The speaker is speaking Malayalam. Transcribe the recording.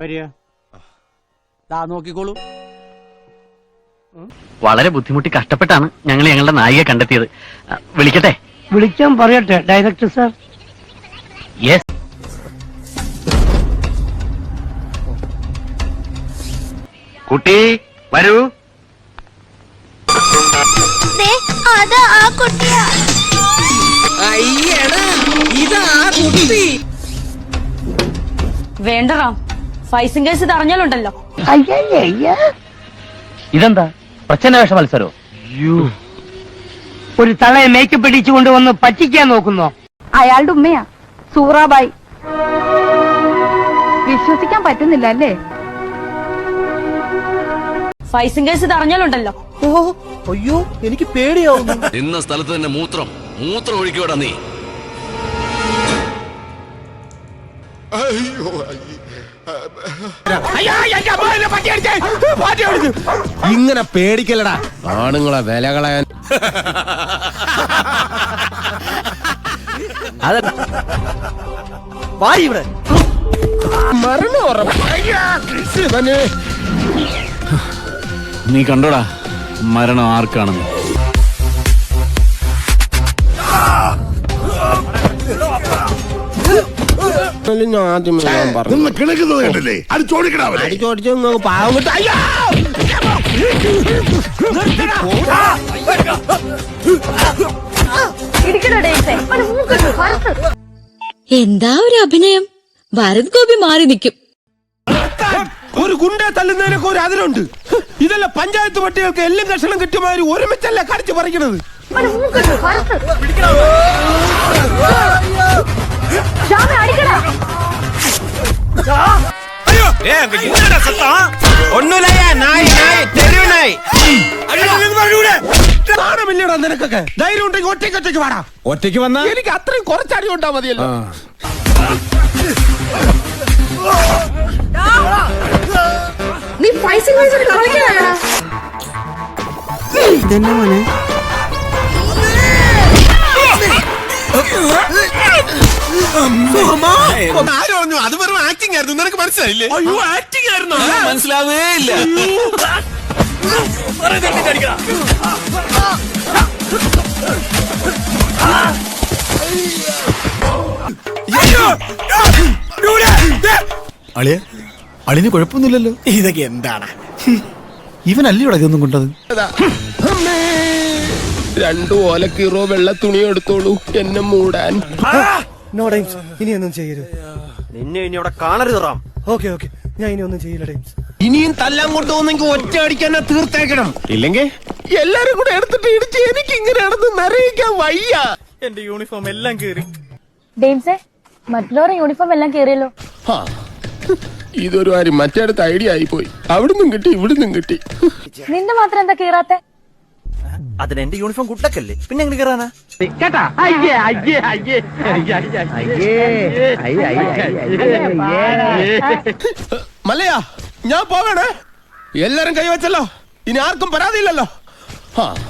വരിക. ദാ നോക്കിക്കോളൂ. വളരെ ബുദ്ധിമുട്ടി കഷ്ടപ്പെട്ടാണ് ഞങ്ങൾ ഞങ്ങളുടെ നായിക കണ്ടെത്തിയത്. വിളിക്കട്ടെ? വിളിക്കാൻ പറയട്ടെ ഡയറക്ടർ സർ. യെസ് കുട്ടി വരൂ. ദേ, അതാ ആ കുട്ടിയാ. വേണ്ടറാ ഫൈസിംഗ് കേസ് ഇത് അറിഞ്ഞാലുണ്ടല്ലോ. ഇതെന്താ? പ്രച്ഛന്നവേഷ മത്സരോ? ഒരു തളയെ മേക്കപ്പ് ഇടിച്ചു കൊണ്ടുവന്ന് പറ്റിക്കാൻ നോക്കുന്നോ? അയാളുടെ ഉമ്മയാ. സൂറാബായി. വിശ്വസിക്കാൻ പറ്റുന്നില്ല അല്ലേ? ഫൈസിംഗ് കേസ് ഇത് അറിഞ്ഞാലുണ്ടല്ലോ. അയ്യോ എനിക്ക് പേടിയാവുന്നു. നിന്ന സ്ഥലത്ത് തന്നെ മൂത്രം. മൂത്രം ഒഴിക്കോടാ നീ. ഇങ്ങനെ പേടിക്കലടാ ആണുങ്ങളെ വില കളയാൻ. ഇവിടെ മരണം. നീ കണ്ടോടാ മരണം ആർക്കാണെന്ന്. ഇതിൽ ഞാൻ ആദ്യമേ ഞാൻ പറഞ്ഞു. കിണക്കുന്നത് കണ്ടില്ലേ? അത് ചോദിക്കണാവല്ലേ അടിച്ചോടിച്ച് ഇങ്ങ് പാവം കിട്ടും. അയ്യാ! എന്താ ഒരു അഭിനയം? ഭരത് ഗോപി മാറി നിൽക്കും ഒരു ഗുണ്ട തല്ലുന്നതിനൊക്കെ ഒരു അതിലുണ്ട് ഇതല്ല പഞ്ചായത്ത് പട്ടികൾക്ക് എല്ലാം കഷണം കിട്ടിയമാതിരി ഒരുമിച്ചല്ല കടിച്ചു പറിക്കണത്? നാണമില്ലടാ നിനക്കൊക്കെ. ധൈര്യം ഉണ്ടെങ്കിൽ ഒറ്റയ്ക്ക് ഒറ്റയ്ക്ക് വാടാ. ഒറ്റയ്ക്ക് വന്നാ? എനിക്ക് അത്രയും കുറച്ചടി ഉണ്ടാ മതിയല്ലോ. നീ ആര് പറഞ്ഞു അത് വെറും ആക്ടിംഗ് ആയിരുന്നു നിനക്ക് മനസ്സിലായില്ലേ? അയ്യോ ആക്ടിംഗ് ആയിരുന്നു? മനസ്സിലാവേ ഇല്ല. അളിയ അളിന് കുഴപ്പമൊന്നുമില്ലല്ലോ. ഇതൊക്കെ എന്താണ്? ഇവനല്ലേ ഇതൊന്നും കൊണ്ടത്? രണ്ടു ഓലക്കീറോ വെള്ള തുണി എടുത്തോളൂ. എന്നെ മൂടാൻ. നോ ഡൈംസ് ഇനി ചെയ്യരുത്. നിന്നെ ഇനി അവിടെ കാണരുത് റാം. Okay okay. ഞാൻ ഇനി ഒന്നും ചെയ്യില്ല ടൈംസ്. ഇനിയും തല്ലാൻ കൊണ്ടുപോകുന്നെങ്കിൽ ഒറ്റ അടിക്കാൻ തീർത്തേക്കണം. ഇല്ലെങ്കിൽ? എല്ലാരും കൂടെ എടുത്തിട്ട് ഇടിച്ച് എനിക്ക് ഇങ്ങനെ നടന്ന് നിറയിക്കാൻ വയ്യ. എന്റെ യൂണിഫോം എല്ലാം കേറി. ഡെയിംസേ മറ്റുള്ളവരുടെ യൂണിഫോം എല്ലാം കേറിയല്ലോ. ഇതൊരു കാര്യം മറ്റേടത്ത് ഐഡിയ ആയി പോയി അവിടുന്നും കിട്ടി ഇവിടുന്നും കിട്ടി. നിന്റെ മാത്രം എന്താ കീറാത്തെ? അതിന് എന്റെ യൂണിഫോം കുട്ടക്കല്ലേ പിന്നെ എങ്ങനെ കയറാനാ കേട്ടാ അയ്യേ അയ്യേ അയ്യേ മല്ലയാ ഞാൻ പോകണേ എല്ലാരും കൈവച്ചല്ലോ ഇനി ആർക്കും പരാതിയില്ലല്ലോ